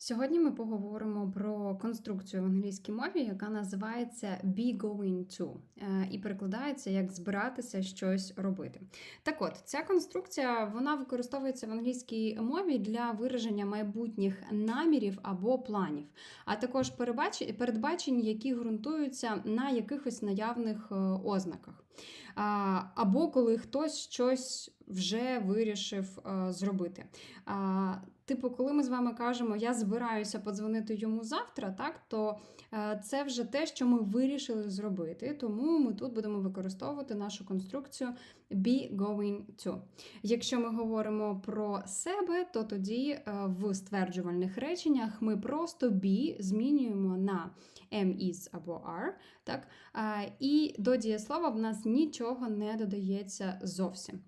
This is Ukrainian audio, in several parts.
Сьогодні ми поговоримо про конструкцію в англійській мові, яка називається be going to, е, і перекладається як збиратися щось робити. Так от, ця конструкція вона використовується в англійській мові для вираження майбутніх намірів або планів, а також передбачень, які ґрунтуються на якихось наявних е, ознаках. Або коли хтось щось вже вирішив е, зробити. Типу, коли ми з вами кажемо, я збираюся подзвонити йому завтра, так то е, це вже те, що ми вирішили зробити. Тому ми тут будемо використовувати нашу конструкцію be going to. Якщо ми говоримо про себе, то тоді е, в стверджувальних реченнях ми просто be змінюємо на am, is або are. Так? Е, І до дієслова в нас нічого не додається зовсім.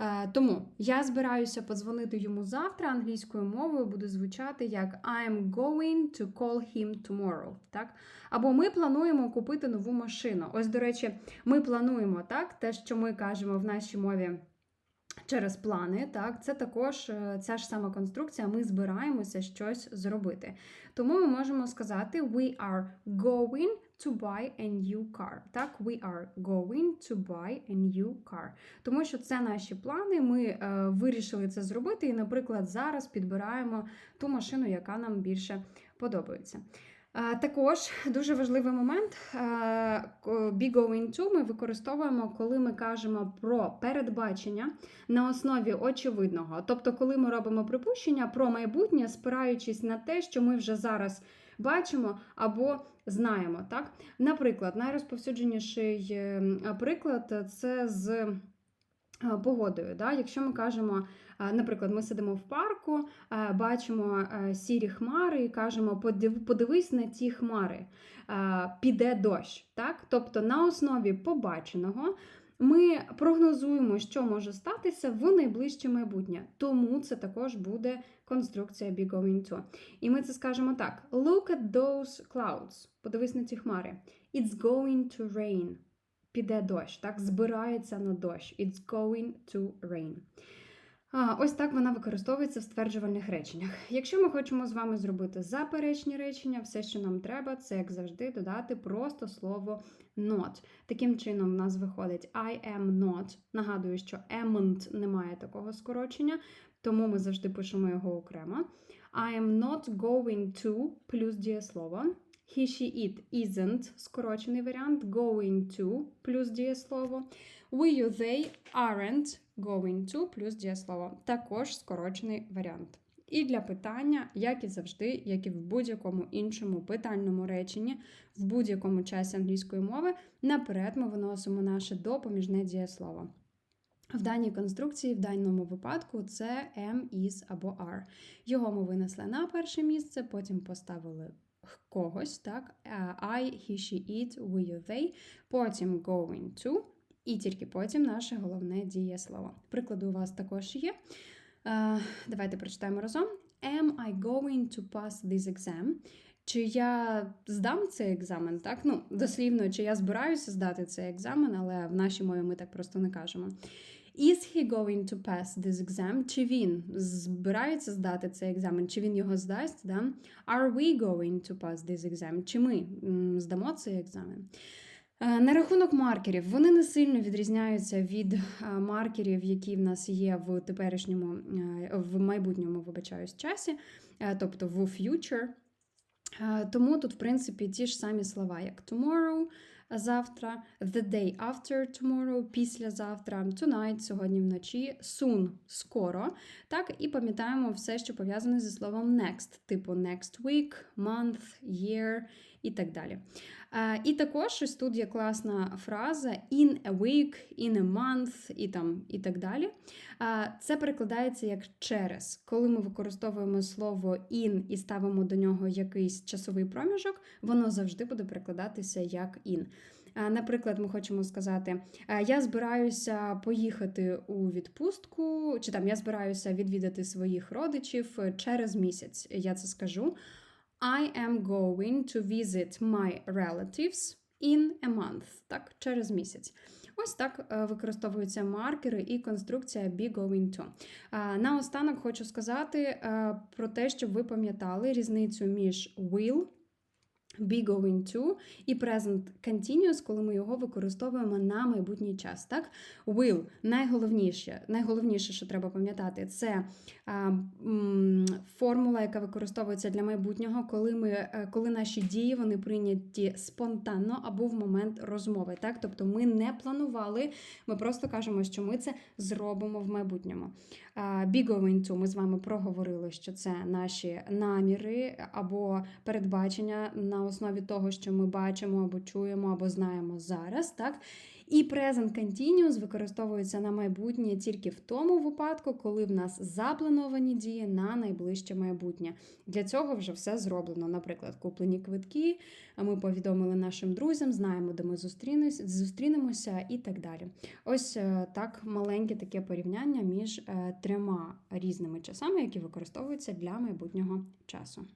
Е, Тому я збираюся подзвонити йому завтра англійською мовою буде звучати як I'm going to call him tomorrow. Так? Або ми плануємо купити нову машину. Ось, до речі, ми плануємо так, те, що ми кажемо в нашій мові. Через плани, так, це також е, ця ж сама конструкція, ми збираємося щось зробити. Тому ми можемо сказати we are going to buy a new car. Так, we are going to buy a new car. Тому що це наші плани, ми е, вирішили це зробити, і, наприклад, зараз підбираємо ту машину, яка нам більше подобається. Е, Також дуже важливий момент е, be going to ми використовуємо, коли ми кажемо про передбачення на основі очевидного. Тобто, коли ми робимо припущення про майбутнє, спираючись на те, що ми вже зараз бачимо або знаємо. Так? Наприклад, найрозповсюдженіший е, приклад це з е, погодою. Да? Якщо ми кажемо, е, наприклад, ми сидимо в парку, е, бачимо е, сірі хмари і кажемо, «Подив- подивись на ті хмари, е, піде дощ. Так? Тобто на основі побаченого. Ми прогнозуємо, що може статися в найближче майбутнє. Тому це також буде конструкція be going to. І ми це скажемо так: Look at those clouds. Подивись на ці хмари. It's going to rain. Піде дощ, так? Збирається на дощ. It's going to rain. А, ось так вона використовується в стверджувальних реченнях. Якщо ми хочемо з вами зробити заперечні речення, все, що нам треба, це як завжди додати просто слово not. Таким чином, в нас виходить I am not. Нагадую, що amn't немає такого скорочення, тому ми завжди пишемо його окремо. I am not going to плюс дієслово. He, she, it isn't скорочений варіант. Going to плюс дієслово. We, you, they aren't going to плюс дієслово. Також скорочений варіант. І для питання, як і завжди, як і в будь-якому іншому питальному реченні, в будь-якому часі англійської мови, наперед ми виносимо наше допоміжне дієслово. В даній конструкції, в даному випадку, це am, is або are. Його ми винесли на перше місце, потім поставили когось, так? I, he, she, it, we, you, they, потім going to, і тільки потім наше головне дієслово. Приклади у вас також є. Е, Давайте прочитаємо разом. Am I going to pass this exam? Чи я здам цей екзамен? Так? Ну, дослівно, чи я збираюся здати цей екзамен, але в нашій мові ми так просто не кажемо. Is he going to pass this exam? Чи він збирається здати цей екзамен? Чи він його здасть? Да? Are we going to pass this exam? Чи ми здамо цей екзамен? Е, На рахунок маркерів, вони не сильно відрізняються від е, маркерів, які в нас є в теперішньому, е, в майбутньому, вибачаюсь, часі, тобто в future. Тому тут, в принципі, ті ж самі слова, як tomorrow, завтра, the day after tomorrow, післязавтра, tonight, сьогодні вночі, soon, скоро. Так, і пам'ятаємо все, що пов'язане зі словом next, типу next week, month, year і так далі. Е, І також ось тут є класна фраза in a week, in a month і там і так далі. Е, Це перекладається як через. Коли ми використовуємо слово in і ставимо до нього якийсь часовий проміжок, воно завжди буде перекладатися як in. Е, Наприклад, ми хочемо сказати: я збираюся поїхати у відпустку, чи там я збираюся відвідати своїх родичів через місяць. Я це скажу. I am going to visit my relatives in a month. Так, через місяць. Ось так е, використовуються маркери і конструкція be going to. Е, Наостанок хочу сказати е, про те, щоб ви пам'ятали різницю між will. Be going to і present continuous, коли ми його використовуємо на майбутній час. Так? Will найголовніше, найголовніше, що треба пам'ятати, це а, м, формула, яка використовується для майбутнього, коли ми, е, коли наші дії вони прийняті спонтанно або в момент розмови. Так? Тобто ми не планували, ми просто кажемо, що ми це зробимо в майбутньому. А, Be going to, ми з вами проговорили, що це наші наміри або передбачення на основі того, що ми бачимо або чуємо, або знаємо зараз. Так? І present continuous використовується на майбутнє тільки в тому випадку, коли в нас заплановані дії на найближче майбутнє. Для цього вже все зроблено. Наприклад, куплені квитки, ми повідомили нашим друзям, знаємо, де ми зустрінемося і так далі. Ось е, так маленьке таке порівняння між е, трьома різними часами, які використовуються для майбутнього часу.